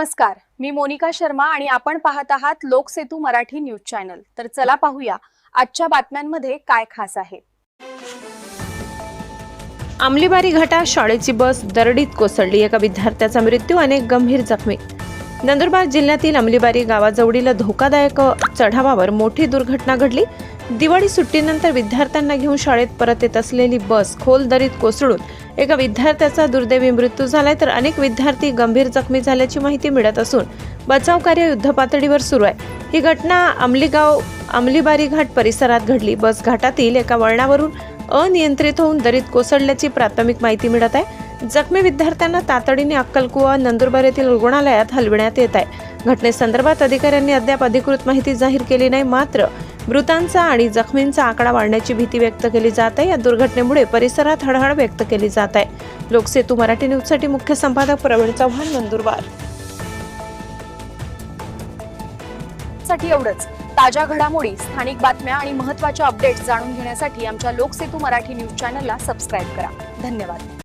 नमस्कार मी मोनिका शर्मा आणि आपण पाहत आहात लोकसेतू मराठी न्यूज चॅनल. तर चला पाहूया आजच्या बातम्यांमध्ये काय खास आहे. आमलीबारी घाटा शाळेची बस दरडीत कोसळली. एका विद्यार्थ्याचा मृत्यू अनेक गंभीर जखमी नंदुरबार जिल्ह्यातील अंमलीबारी गावाजवळील धोकादायक चढावावर मोठी दुर्घटना घडली. दिवाळी सुट्टीनंतर विद्यार्थ्यांना घेऊन शाळेत परत येत असलेली बस खोल दरीत कोसळून एका विद्यार्थ्याचा दुर्दैवी मृत्यू झालाय. तर अनेक विद्यार्थी गंभीर जखमी झाल्याची माहिती मिळत असून बचाव कार्य युद्धपातळीवर सुरू आहे. ही घटना अंमलीगाव अंमलीबारी घाट परिसरात घडली. बस घाटातील एका वळणावरून अनियंत्रित होऊन दरीत कोसळल्याची प्राथमिक माहिती मिळत आहे. जखमी विद्यार्थ्यांना तातडीने अक्कलकुवा नंदुरबार येथील रुग्णालयात हलविण्यात येत आहे. घटनेसंदर्भात अधिकाऱ्यांनी अद्याप अधिकृत माहिती जाहीर केली नाही मात्र मृतांचा आणि जखमींचा आकडा वाढण्याची भीती व्यक्त केली जात आहे. या दुर्घटनेमुळे परिसरात हळहळ व्यक्त केली जात आहे. लोकसेतू मराठी न्यूजसाठी मुख्य संपादक प्रवीण चव्हाण नंदुरबार. साठी एवढंच. ताज्या घडामोडी स्थानिक बातम्या आणि महत्त्वाच्या अपडेट्स जाणून घेण्यासाठी आमच्या लोकसेतू मराठी न्यूज चॅनलला सबस्क्राईब करा. धन्यवाद.